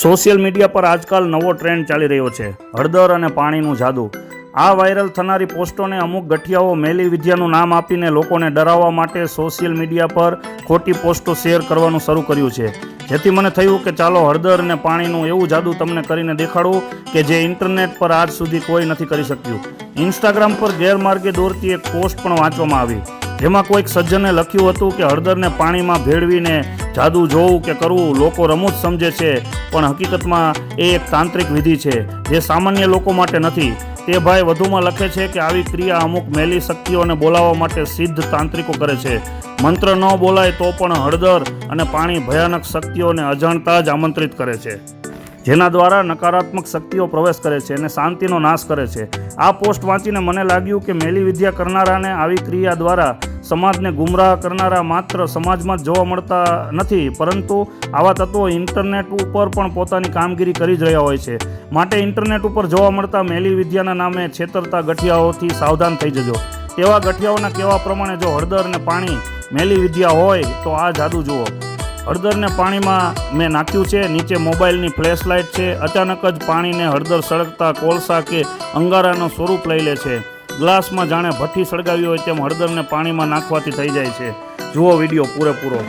Social media પર આજકાલ નવો ટ્રેન્ડ ચાલી રહ્યો છે. હળદર અને પાણીનું જાદુ. આ વાયરલ થનારી પોસ્ટોને અમુક ગઠિયાઓ મેલી વિદ્યાનું નામ આપીને લોકોને ડરાવવા માટે સોશિયલ મીડિયા પર ખોટી પોસ્ટો શેર કરવાનું શરૂ કર્યું છે. જેથી મને થયું કે ચાલો હળદર અને પાણીનું એવું જાદુ તમને કરીને દેખાડું કે જે ઇન્ટરનેટ પર આજ સુધી કોઈ નથી કરી શક્યું. ઇન્સ્ટાગ્રામ પર ગેરમાર્ગે દોરતી એક પોસ્ટ પણ વાંચવામાં આવી. જેમાં કોઈક સજ્જને લખ્યું હતું કે હળદરને પાણીમાં ભેળવીને જાદુ જોવું કે કરવું લોકો રમૂજ સમજે છે, પણ હકીકતમાં એ એક તાંત્રિક વિધિ છે. જે સામાન્ય લોકો માટે નથી. તે ભાઈ વધુમાં લખે છે કે આવી ક્રિયા અમુક મેલી શક્તિઓને બોલાવવા માટે સિદ્ધ તાંત્રિકો કરે છે. મંત્ર ન બોલાય તો પણ હળદર અને પાણી ભયાનક શક્તિઓને અજાણતા જ આમંત્રિત કરે છે. જેના દ્વારા નકારાત્મક શક્તિઓ પ્રવેશ કરે છે અને શાંતિનો નાશ કરે છે. આ પોસ્ટ વાંચીને મને લાગ્યું કે મેલી વિદ્યા કરનારાને આવી ક્રિયા દ્વારા સમાજને ગુમરાહ કરનારા માત્ર સમાજમાં જ જોવા મળતા નથી, પરંતુ આવા તત્વો ઇન્ટરનેટ ઉપર પણ પોતાની કામગીરી કરી જ રહ્યા હોય છે. માટે ઇન્ટરનેટ ઉપર જોવા મળતા મેલી વિદ્યાના નામે છેતરતા ગઠિયાઓથી સાવધાન થઈ જજો. તેવા ગઠિયાઓના કહેવા પ્રમાણે જો હળદર અને પાણી મેલી વિદ્યા હોય, તો આ જાદુ જુઓ. હળદરને પાણીમાં મેં નાખ્યું છે, નીચે મોબાઈલની ફ્લેશ લાઇટ છે, અચાનક જ પાણીને હળદર સળગતા કોલસા કે અંગારાનું સ્વરૂપ લઈ લે છે. ગ્લાસમાં જાણે ભઠ્ઠી સળગાવી હોય તેમ હળદરને પાણીમાં નાખવાથી થઈ જાય છે. જુઓ વીડિયો પૂરેપૂરો.